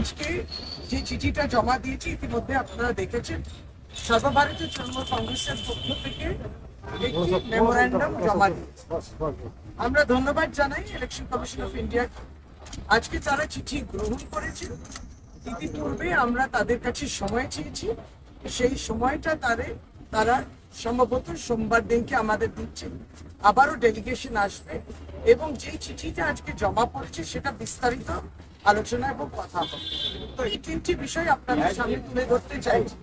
আজকে যে চিঠিটা জমা দিয়েছি, ইতিমধ্যে আপনারা দেখেছেন। সর্বভারতীয় তৃণমূল কংগ্রেসের পক্ষ থেকে আমরা ধন্যবাদ জানাই ইলেকশন কমিশন অফ ইন্ডিয়া আজকে তারা চিঠি গ্রহণ করেছে ইতিপূর্বে আমরা তাদের কাছে সময় চেয়েছি। সেই সময়টা তারে তারা সম্ভবত সোমবার দিনকে আমাদের দিচ্ছে। আবারও ডেলিগেশন আসবে এবং যে চিঠিটা আজকে জমা পড়েছে, সেটা বিস্তারিত আলোচনা এবং কথা হবে। তো এই তিনটি বিষয় আপনাদের সামনে তুলে ধরতে চাইছি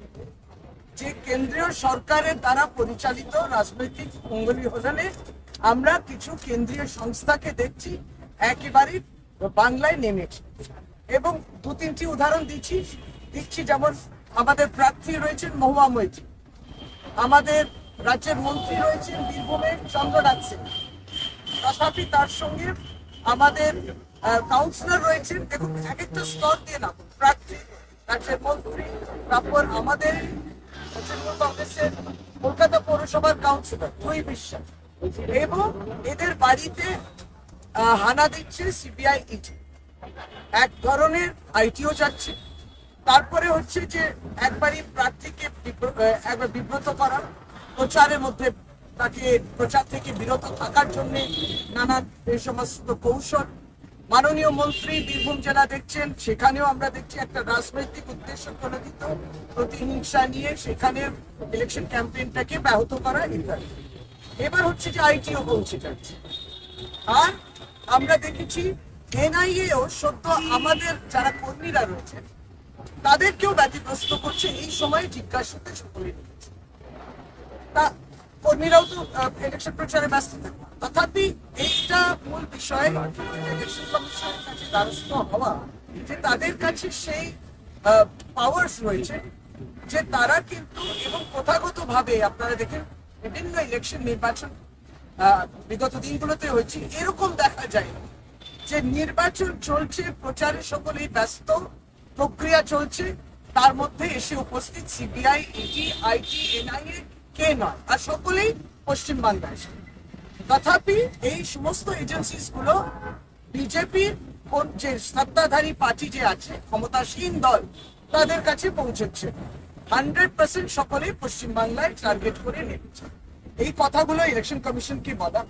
যে কেন্দ্রীয় সরকারের দ্বারা পরিচালিত রাজনৈতিক অঙ্গলি হলে আমরা কিছু কেন্দ্রীয় সংস্থাকে দেখছি একেবারেই বাংলায় নেমেছে। এবং দু তিনটি উদাহরণ দিচ্ছি। দিচ্ছি যেমন আমাদের প্রার্থী রয়েছেন মহুয়া মৈত্রী। আমাদের রাজ্যের মন্ত্রী রয়েছেন বীরভূমের চন্দ্রনাথ সিং। তথাপি তার সঙ্গে আমাদের কাউন্সিলর রয়েছেন দেখুন এক একটা স্তর দিয়ে না প্রার্থী, রাজ্যের মন্ত্রী তারপর আমাদের কংগ্রেসের কলকাতা পৌরসভার কাউন্সিলর দুই বিশ্বাস। এবং এদের বাড়িতে হানা দিচ্ছে সিবিআই ইডি এক ধরনের আইটিও যাচ্ছে। তারপরে হচ্ছে যে একবারই প্রার্থীকে একবার বিব্রত করা, প্রচারের মধ্যে তাকে প্রচার থেকে বিরত থাকার জন্য নানা এই সমস্ত কৌশল মাননীয় মন্ত্রী বীরভূম জেলা দেখছেন, সেখানেও আমরা দেখছি একটা রাজনৈতিক উদ্দেশ্য প্রণোদিত প্রতিহিংসা নিয়ে সেখানে ইলেকশন ক্যাম্পেইনটাকে ব্যাহত করা ইত্যাদি এবার হচ্ছে যে আইটিও পৌঁছে যাচ্ছে। আর আমরা দেখেছি এনআইএও সদ্য আমাদের যারা কর্মীরা রয়েছেন, তাদেরকেও ব্যতিগ্রস্ত করছে, এই সময় জিজ্ঞাসাতে সকলে তা কর্মীরাও তো ইলেকশন প্রচারে ব্যস্ত থাকে তথাপি এইটা মূল বিষয় দ্বারস্থ হওয়া, যে তাদের কাছে সেই পাওয়ার্স রয়েছে, যে তারা কিন্তু এবং প্রথাগত ভাবে আপনারা দেখেন বিভিন্ন ইলেকশন নির্বাচন বিগত দিনগুলোতে হয়েছে, এরকম দেখা যায়। যে নির্বাচন চলছে, প্রচারে সকলেই ব্যস্ত, প্রক্রিয়া চলছে, তার মধ্যে এসে উপস্থিত সিবিআই ইডি আইটি এনআইএ কে নয়, আর সকলেই পশ্চিমবাংলায় তথাপি এই সমস্ত এজেন্সিসগুলো বিজেপির যে সত্তাধারী পার্টি যে আছে, ক্ষমতাসীন দল, তাদের কাছে পৌঁছচ্ছে হান্ড্রেড পার্সেন্ট সকলেই পশ্চিমবাংলায় টার্গেট করে নেমেছে। এই কথাগুলো ইলেকশন কমিশনকে বলা